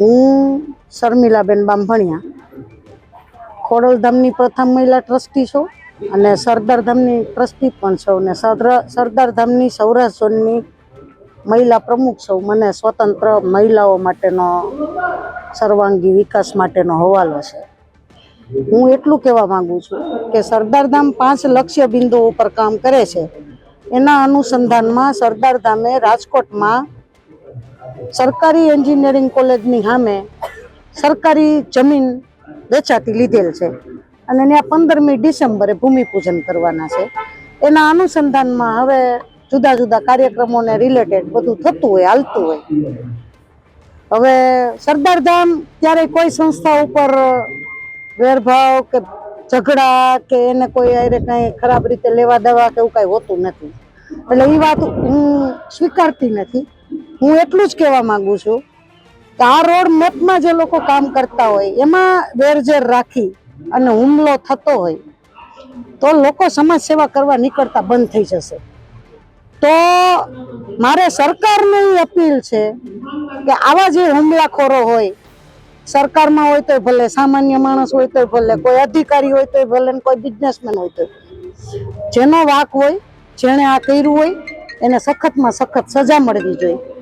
હું શર્મિલાબેન બામભણિયા ખોડલધામની પ્રથમ મહિલા ટ્રસ્ટી છું અને સરદારધામની ટ્રસ્ટી પણ છું અને સરદાર સરદારધામની સૌરાષ્ટ્ર ઝોનની મહિલા પ્રમુખ છું. મને સ્વતંત્ર મહિલાઓ માટેનો સર્વાંગી વિકાસ માટેનો હવાલો છે. હું એટલું કહેવા માંગુ છું કે સરદારધામ પાંચ લક્ષ્ય બિંદુઓ ઉપર કામ કરે છે. એના અનુસંધાનમાં સરદારધામે રાજકોટમાં સરકારી એન્જિનિયરિંગ કોલેજની સામે સરકારી જમીન વેચાતી લીધેલ છે. અને ત્યાં પંદરમી ડિસેમ્બરે ભૂમિપૂજન કરવાના છે. એના અનુસંધાનમાં હવે જુદા જુદા કાર્યક્રમોને રિલેટેડ બધું થતું હોય, હાલતું હોય. હવે સરદારધામ ત્યારે કોઈ સંસ્થા ઉપર વેરભાવ કે ઝઘડા કે એને કોઈ અરે કંઈ ખરાબ રીતે લેવા દેવા કે એવું કાંઈ હોતું નથી. એટલે એ વાત હું સ્વીકારતી નથી. હું એટલું જ કહેવા માંગુ છું કે આ રોડ મેપમાં જે લોકો કામ કરતા હોય, એમાં વેરઝેર રાખી અને હુમલો થતો હોય, તો લોકો સમાજ સેવા કરવા નીકળતા બંધ થઈ જશે. તો મારે સરકારને અપીલ છે કે આવા જે હુમલાખોરો હોય, સરકારમાં હોય તોય ભલે, સામાન્ય માણસ હોય તોય ભલે, કોઈ અધિકારી હોય તોય ભલે કોઈ બિઝનેસમેન હોય તોય. જેનો વાક હોય, જેણે આ કર્યું હોય, એને સખતમાં સખત સજા મળવી જોઈએ.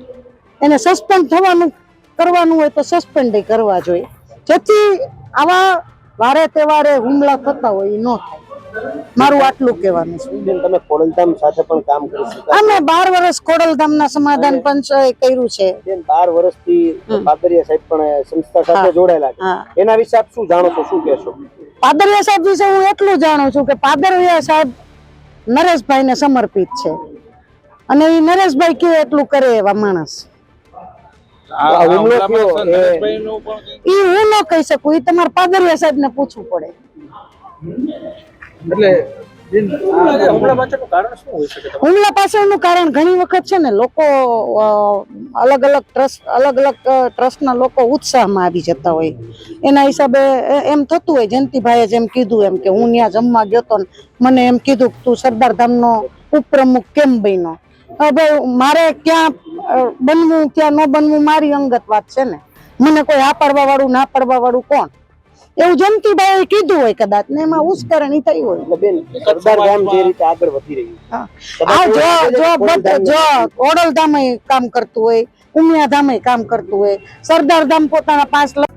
એને સસ્પેન્ડ થવાનું કરવાનું હોય તો સસ્પેન્ડ કરવા જોઈએ. જેથી આવા વારે તહેવારે હુમલા થતા હોય એ ન થાય. મારું આટલું કહેવાનું છે. તમે ખોડલધામ સાથે પણ કામ કરી શકાય અમે બાર વર્ષ ખોડલધામના સમાધાન પંચ કર્યું છે. બેન બાર વર્ષથી પાદરિયા સાહેબ પણ સંસ્થા સાથે જોડાયેલા છે. એના વિશે આપ શું જાણો છો? શું કહેશો? પાદરિયા સાહેબ વિશે હું એટલું જાણું છું કે પાદરિયા સાહેબ નરેશભાઈને સમર્પિત છે. અને એ નરેશભાઈ કે એટલું કરે એવા માણસ. એ હું ન કહી શકું એ તમારે પાદરિયા સાહેબને પૂછવું પડે. એટલે હુમલા પાછળનું કારણ શું હોઈ શકે તમારે? હુમલા પાછળનું કારણ ઘણી વખત છે ને લોકો અલગ અલગ ટ્રસ્ટ અલગ અલગ ટ્રસ્ટના લોકો ઉત્સાહમાં આવી જતા હોય. એના હિસાબે એમ થતું હોય જયંતિભાઈએ જેમ કીધું એમ કે હું ત્યાં જમવા ગયો તો ને મને એમ કીધું કે તું સરદાર ધામનો ઉપપ્રમુખ કેમ બન્યો? મારે ક્યાં બનવું ક્યાં ન બનવું મારી અંગત વાત છે ને. મને કોઈ આ પાડવા વાળું ના પાડવા વાળું કોણ? એવું જયંતિભાઈએ કીધું હોય કદાચ ને એમાં ઉશ્કરણી થઈ હોય. એટલે બેન સરદાર ધામ જે રીતે આગળ વધી રહ્યું હા. આ જો જો બટ જો ઓડલધામ કામ કરતું હોય ઉમિયા ધામે કામ કરતું હોય સરદાર ધામ પોતાના પાંચ લાખ